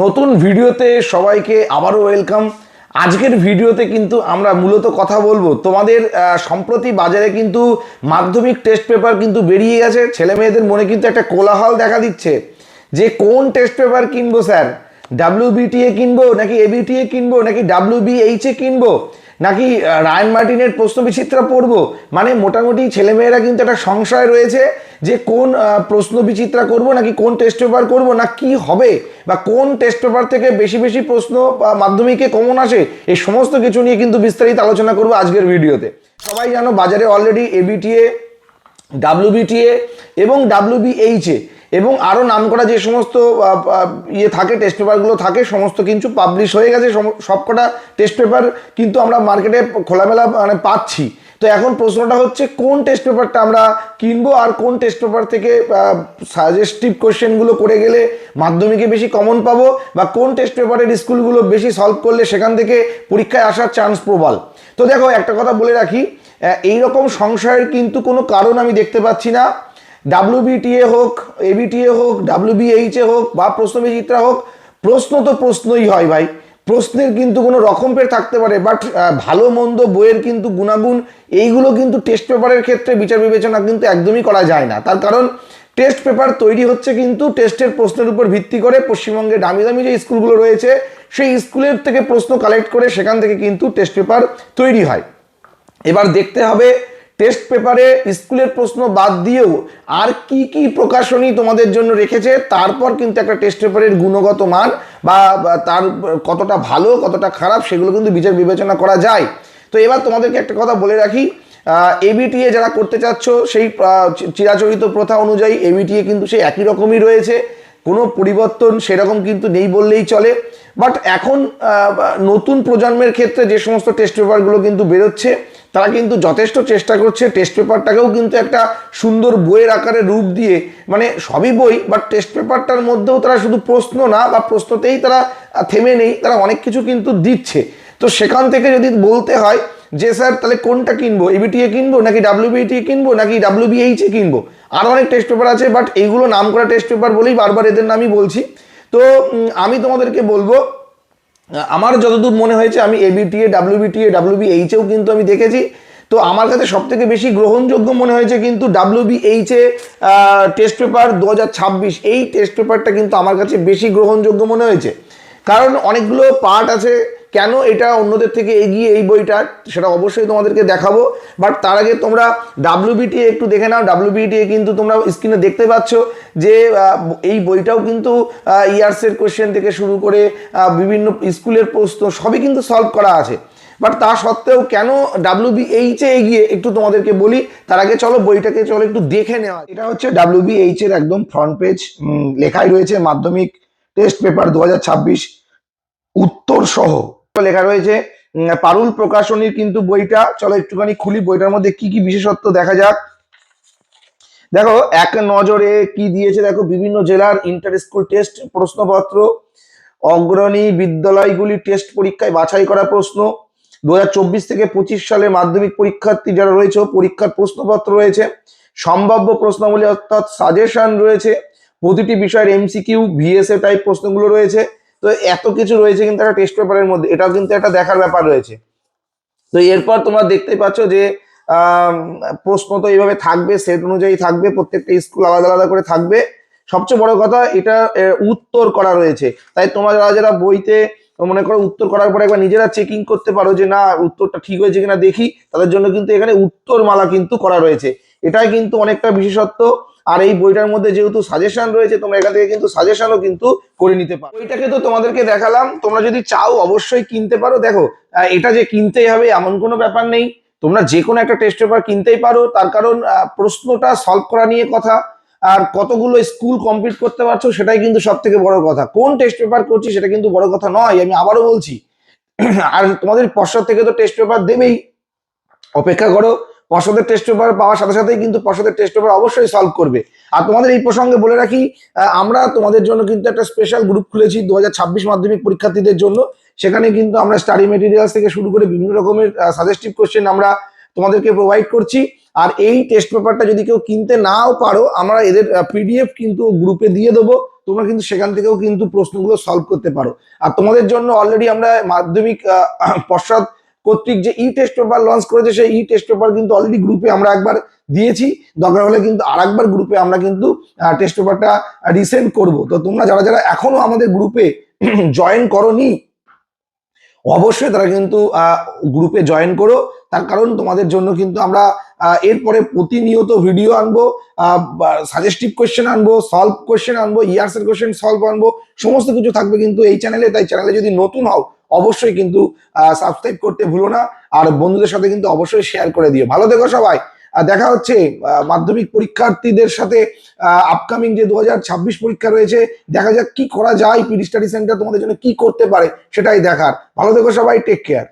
নতুন ভিডিওতে সবাইকে আবারও ওয়েলকাম আজকের ভিডিওতে কিন্তু আমরা মূলত কথা বলব। তোমাদের সম্প্রতি বাজারে কিন্তু মাধ্যমিক টেস্ট পেপার কিন্তু বেরিয়ে গেছে। ছেলে মেয়েদের মনে কিন্তু একটা কোলাহল দেখা দিচ্ছে। যে কোন টেস্ট পেপার কিনবো, স্যার? ডাব্লিউ বিটিএ কিনবো, নাকি এবিটিএ কিনবো, নাকি ডাব্লিউ বিএইচএ কিনবো? নাকি রায়ন মার্টিনের প্রশ্ন বিচিত্রা পড়ব? মানে মোটামুটি ছেলেমেয়েরা কিন্তু একটা সংশয় রয়েছে যে কোন আহ, প্রশ্ন বিচিত্রা করব নাকি কোন টেস্ট পেপার করব না কি হবে? বা কোন টেস্ট পেপার থেকে বেশি বেশি প্রশ্ন মাধ্যমিকে কমন আসে? এই সমস্ত কিছু নিয়ে কিন্তু বিস্তারিত আলোচনা করব আজকের ভিডিওতে। সবাই জানো বাজারে অলরেডি এবিটিএ ডাব্লিউবিটিএ এবং ডাব্লিউবিএইচএ এবং আরও নাম করা যে সমস্ত ইয়ে থাকে টেস্ট পেপারগুলো থাকে, সমস্ত কিছু পাবলিশ হয়ে গেছে সবকটা টেস্ট পেপার কিন্তু আমরা মার্কেটে খোলামেলা মানে পাচ্ছি। তো এখন প্রশ্নটা হচ্ছে, কোন টেস্ট পেপারটা আমরা কিনবো আর কোন টেস্ট পেপার থেকে সাজেস্টিভ কোশ্চেনগুলো করে গেলে মাধ্যমিকে বেশি কমন পাবো বা কোন টেস্ট পেপারের স্কুলগুলো বেশি সলভ করলে সেখান থেকে পরীক্ষায় আসার চান্স প্রবল? তো দেখো, একটা কথা বলে রাখি এই রকম সংশয়ের কিন্তু কোনো কারণ আমি দেখতে পাচ্ছি না। ডাব্লিউবিটিএ হোক এবিটিএ হোক ডাব্লিউবিএইচএ হোক, বা প্রশ্ন বিচিত্রা হোক, প্রশ্ন তো প্রশ্নই হয় ভাই। প্রশ্নের কিন্তু কোনো রকমের থাকতে পারে বাট ভালো, মন্দ বইয়ের কিন্তু গুণাগুণ, এইগুলো কিন্তু টেস্ট পেপারের ক্ষেত্রে বিচার বিবেচনা কিন্তু একদমই করা যায় না। তার কারণ টেস্ট পেপার তৈরি হচ্ছে কিন্তু টেস্টের প্রশ্নের উপর ভিত্তি করে পশ্চিমবঙ্গে দামি দামি যে স্কুলগুলো রয়েছে, সেই স্কুলের থেকে প্রশ্ন কালেক্ট করে সেখান থেকে কিন্তু টেস্ট পেপার তৈরি হয়। এবার দেখতে হবে টেস্ট পেপারে স্কুলের প্রশ্ন বাদ দিয়েও আর কি কি প্রকাশনী তোমাদের জন্য রেখেছে, তারপর কিন্তু একটা টেস্ট পেপারের গুণগত মান বা তার কতটা ভালো, কতটা খারাপ সেগুলো কিন্তু বিচার বিবেচনা করা যায়। তো এবার তোমাদেরকে একটা কথা বলে রাখি এবিটিএ যারা করতে চাচ্ছ, সেই চিরাচরিত প্রথা অনুযায়ী এবিটিএ কিন্তু সেই একই রকমই রয়েছে। কোনো পরিবর্তন সেরকম কিন্তু নেই বললেই চলে। বাট এখন নতুন প্রজন্মের ক্ষেত্রে যে সমস্ত টেস্ট পেপারগুলো কিন্তু বেরোচ্ছে, তারা কিন্তু যথেষ্ট চেষ্টা করছে। টেস্ট পেপারটাকেও কিন্তু একটা সুন্দর বইয়ের আকারে রূপ দিয়ে মানে সবই বই বাট টেস্ট পেপারটার মধ্যেও তারা শুধু প্রশ্ন না, বা প্রশ্নতেই তারা থেমে নেই, তারা অনেক কিছু কিন্তু দিচ্ছে। তো সেখান থেকে যদি বলতে হয় যে, স্যার, তাহলে কোনটা কিনবো? এবিটিএ কিনবো? নাকি ডাব্লিউবিটিএ কিনবো? নাকি ডাব্লিউবিএইচএ কিনবো? আরও অনেক টেস্ট পেপার আছে বাট এইগুলো নাম করা টেস্ট পেপার বলেই বারবার এদের নামই বলছি। তো আমি তোমাদেরকে বলব আমার যতদূর মনে হয়েছে, আমি এবিটিএ ডাব্লিউবিটিএ ডাব্লিউবিএইচেও কিন্তু আমি দেখেছি। তো আমার কাছে সব থেকে বেশি গ্রহণযোগ্য মনে হয়েছে কিন্তু ডাব্লিউবিএইচে টেস্ট পেপার দু হাজার ছাব্বিশ, এই টেস্ট পেপারটা কিন্তু আমার কাছে বেশি গ্রহণযোগ্য মনে হয়েছে। কারণ অনেকগুলো পার্ট আছে কেন এটা অন্যদের থেকে এগিয়ে এই বইটা, সেটা অবশ্যই তোমাদেরকে দেখাবো। বাট তার আগে তোমরা ডাব্লিউবিটি একটু দেখে নাও। ডাব্লিউবিটি কিন্তু তোমরা স্ক্রিনে দেখতে পাচ্ছ যে এই বইটাও কিন্তু ইয়ার্সের কোশ্চেন থেকে শুরু করে বিভিন্ন স্কুলের প্রশ্ন সবই কিন্তু সলভ করা আছে। বাট তা সত্ত্বেও কেন ডাব্লিউবিএইচে এগিয়ে একটু তোমাদেরকে বলি। তার আগে চলো বইটাকে চলো একটু দেখে নেওয়া এটা হচ্ছে ডাব্লিউবিএইচ এর একদম ফ্রন্ট পেজ লেখাই রয়েছে মাধ্যমিক টেস্ট পেপার দু হাজার ছাব্বিশ উত্তর সহ লেখা রয়েছে পারুল প্রকাশনীর কিন্তু বইটা, চলো একটুখানি খুলি, বইটার মধ্যে কি কি বিশেষত্ব দেখা যাক। দেখো, এক নজরে কি দিয়েছে, দেখো, বিভিন্ন জেলার ইন্টার স্কুল টেস্ট প্রশ্নপত্র, অগ্রণী বিদ্যালয়গুলি টেস্ট পরীক্ষায় বাছাই করা প্রশ্ন দু হাজার চব্বিশ থেকে পঁচিশ সালে মাধ্যমিক পরীক্ষার্থী যারা রয়েছে, পরীক্ষার প্রশ্নপত্র রয়েছে, সম্ভাব্য প্রশ্নাবলী অর্থাৎ সাজেশন রয়েছে, প্রতিটি বিষয়ের এমসিকিউ ভিএসএ টাইপ প্রশ্নগুলো রয়েছে তো এত কিছু রয়েছে কিন্তু একটা টেস্ট পেপারের মধ্যে, এটাও কিন্তু একটা দেখার ব্যাপার রয়েছে। তো এরপর তোমরা দেখতেই পাচ্ছ যে প্রশ্ন তো এইভাবে থাকবে সেট অনুযায়ী থাকবে, প্রত্যেকটা স্কুল আলাদা আলাদা করে থাকবে। সবচেয়ে বড় কথা, এটা উত্তর করা রয়েছে। তাই তোমরা যারা যারা বইতে মনে করো উত্তর করার পরে একবার নিজেরা চেকিং করতে পারো যে, না, উত্তরটা ঠিক হয়েছে কিনা দেখি। তাদের জন্য কিন্তু এখানে উত্তরমালা কিন্তু করা রয়েছে। এটাই কিন্তু অনেকটা বিশেষত্ব। আর এই বইটার মধ্যে যেহেতু সাজেশন রয়েছে, তোমরা এখান থেকে কিন্তু সাজেশনও কিন্তু করে নিতে পারো। বইটাকে তো তোমাদেরকে দেখালাম, তোমরা যদি চাও অবশ্যই কিনতে পারো। দেখো এটা যে কিনতেই হবে এমন কোনো ব্যাপার নেই। তোমরা যে কোনো একটা টেস্ট পেপার কিনতেই পারো, তার কারণ প্রশ্নটা সলভ করা নিয়ে কথা, আর কতগুলো স্কুল কমপ্লিট করতে পারছ সেটাই কিন্তু সব থেকে বড় কথা। কোন টেস্ট পেপার করছি সেটা কিন্তু বড় কথা নয়, আমি আবারও বলছি। আর তোমাদের পশ্চাৎ থেকে তো টেস্ট পেপার দেবেই। অপেক্ষা করো। পর্ষদের টেস্ট পেপার পাওয়ার সাথে সাথেই কিন্তু পর্ষদের টেস্ট পেপার অবশ্যই সলভ করবে। আর তোমাদের এই প্রসঙ্গে বলে রাখি আমরা তোমাদের জন্য কিন্তু একটা স্পেশাল গ্রুপ খুলেছি দু হাজার ছাব্বিশ মাধ্যমিক পরীক্ষার্থীদের জন্য। সেখানে কিন্তু আমরা স্টাডি মেটেরিয়ালস থেকে শুরু করে বিভিন্ন রকমের সাজেস্টিভ কোশ্চেন আমরা তোমাদেরকে প্রোভাইড করছি। আর এই টেস্ট পেপারটা যদি কেউ কিনতে নাও পারো, আমরা এদের পিডিএফ কিন্তু গ্রুপে দিয়ে দেবো। তোমরা কিন্তু সেখান থেকেও কিন্তু প্রশ্নগুলো সলভ করতে পারো। আর তোমাদের জন্য অলরেডি আমরা মাধ্যমিক পশ্চাৎ কর্তৃক যে ই টেস্ট পেপার লঞ্চ করেছে, সেই ই টেস্ট পেপার কিন্তু অলরেডি গ্রুপে আমরা একবার দিয়েছি। দরকার হলে কিন্তু আর একবার গ্রুপে আমরা কিন্তু টেস্ট পেপারটা রিসেন্ট করব। তো তোমরা যারা যারা এখনও আমাদের গ্রুপে জয়েন করনি, অবশ্যই তারা কিন্তু গ্রুপে জয়েন করো। তার কারণ তোমাদের জন্য কিন্তু আমরা এরপরে প্রতিনিয়ত ভিডিও আনব সাজেস্টিভ কোয়েশ্চেন আনব সলভ কোয়েশ্চেন আনব ইয়ার্সের কোয়েশ্চেন সলভ আনব, সমস্ত কিছু থাকবে কিন্তু এই চ্যানেলে তাই চ্যানেলে যদি নতুন হও, অবশ্যই কিন্তু সাবস্ক্রাইব করতে ভুলো না। আর বন্ধুদের সাথে কিন্তু অবশ্যই শেয়ার করে দিও। ভালো থেকো সবাই। দেখা হচ্ছে মাধ্যমিক পরীক্ষার্থীদের সাথে আপকামিং যে দু হাজার ছাব্বিশ পরীক্ষা রয়েছে, দেখা যাক কি করা যায়। পিডি স্টাডি সেন্টার তোমাদের জন্য কি করতে পারে, সেটাই দেখার। ভালো থেকো সবাই টেক কেয়ার